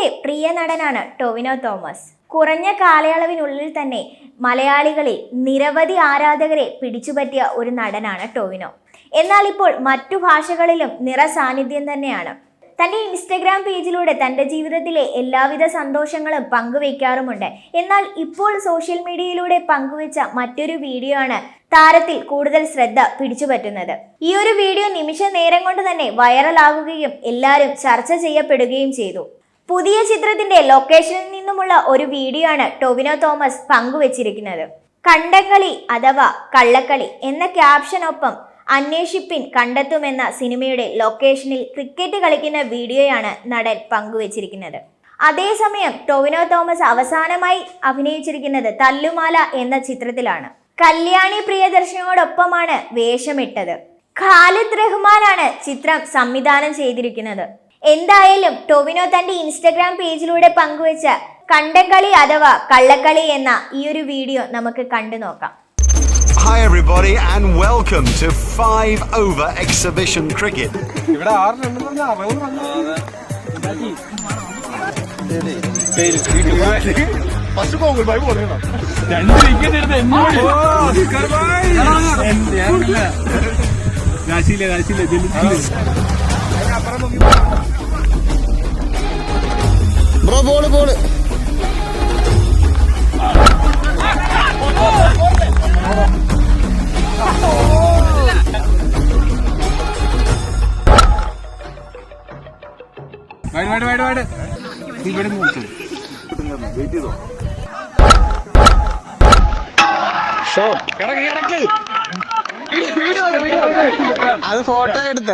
മലയാളികളുടെ പ്രിയ നടനാണ് ടൊവിനോ തോമസ്. കുറഞ്ഞ കാലയളവിനുള്ളിൽ തന്നെ മലയാളികളിൽ നിരവധി ആരാധകരെ പിടിച്ചുപറ്റിയ ഒരു നടനാണ് ടൊവിനോ. എന്നാൽ ഇപ്പോൾ മറ്റു ഭാഷകളിലും നിറ സാന്നിധ്യം തന്നെയാണ്. തന്റെ ഇൻസ്റ്റഗ്രാം പേജിലൂടെ തന്റെ ജീവിതത്തിലെ എല്ലാവിധ സന്തോഷങ്ങളും പങ്കുവയ്ക്കാറുമുണ്ട് എന്നാൽ ഇപ്പോൾ സോഷ്യൽ മീഡിയയിലൂടെ പങ്കുവച്ച മറ്റൊരു വീഡിയോ ആണ് താരത്തിൽ കൂടുതൽ ശ്രദ്ധ പിടിച്ചുപറ്റുന്നത്. ഈ ഒരു വീഡിയോ നിമിഷ നേരം കൊണ്ട് തന്നെ വൈറലാകുകയും എല്ലാവരും ചർച്ച ചെയ്യപ്പെടുകയും ചെയ്തു. പുതിയ ചിത്രത്തിന്റെ ലൊക്കേഷനിൽ നിന്നുമുള്ള ഒരു വീഡിയോ ആണ് ടൊവിനോ തോമസ് പങ്കുവച്ചിരിക്കുന്നത്. കണ്ടക്കളി അഥവാ കള്ളക്കളി എന്ന ക്യാപ്ഷനൊപ്പം അന്വേഷിപ്പിൻ കണ്ടെത്തുമെന്ന സിനിമയുടെ ലൊക്കേഷനിൽ ക്രിക്കറ്റ് കളിക്കുന്ന വീഡിയോയാണ് നടൻ പങ്കുവച്ചിരിക്കുന്നത്. അതേസമയം ടൊവിനോ തോമസ് അവസാനമായി അഭിനയിച്ചിരിക്കുന്നത് തല്ലുമാല എന്ന ചിത്രത്തിലാണ്. കല്യാണി പ്രിയദർശനോടൊപ്പമാണ് വേഷമിട്ടത്. ഖാലിദ് റഹ്മാനാണ് ചിത്രം സംവിധാനം ചെയ്തിരിക്കുന്നത്. എന്തായാലും ടൊവിനോ തന്റെ ഇൻസ്റ്റഗ്രാം പേജിലൂടെ പങ്കുവച്ച കണ്ടക്കളി അഥവാ കള്ളക്കളി എന്ന ഈ ഒരു വീഡിയോ നമുക്ക് കണ്ടു നോക്കാം. Hi, everybody, and welcome to Five Over Exhibition Cricket. ഇവിടെ ആറിനുണ്ടെന്ന് വന്നു ഫസ്റ്റ് ഗോകുൽ ഭായി പോലെയാണ് രണ്ട് വിക്കറ്റ് എടുത്ത് എന്നോട് കാശിയില്ല കാശിയില്ല ജലിച്ചില്ല bro ball ball what what what ഇവിടെ നോക്കും അത് ഫോട്ടോ എടുത്ത.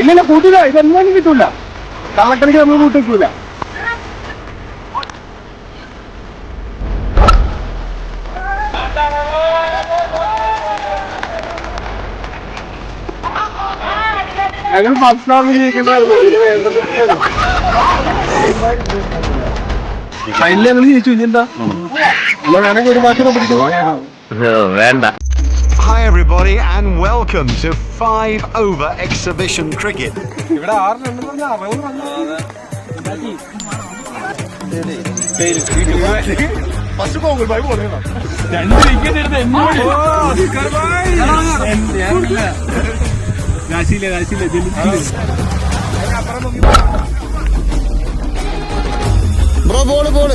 ഇല്ലില്ല കൂട്ടില്ല. ഇതെന്തായാലും കിട്ടൂല. കള്ളക്കണിക്ക് നമ്മൾ കൂട്ടിക്കൂല ഞങ്ങൾ ഭക്ഷണം ഫൈനലി ഞങ്ങൾ ജയിച്ചു. ഇനി എന്താ? വേണമെങ്കിൽ ഒരു മാസം പിടിക്കും വേണ്ട. Hi, everybody, and welcome to Five Over Exhibition Cricket. ഇവിടെ ആറിനുണ്ടെന്ന് പറഞ്ഞാൽ അറുപത് ഫസ്റ്റ് ഗോകുൽ ഭായി പോലെയാണ് രണ്ട് വിക്കറ്റ് എടുത്ത് എന്നോട്. കാശിയില്ല കാശിയില്ല ജലിച്ചില്ല ബ്രോ ബോൾ ബോൾ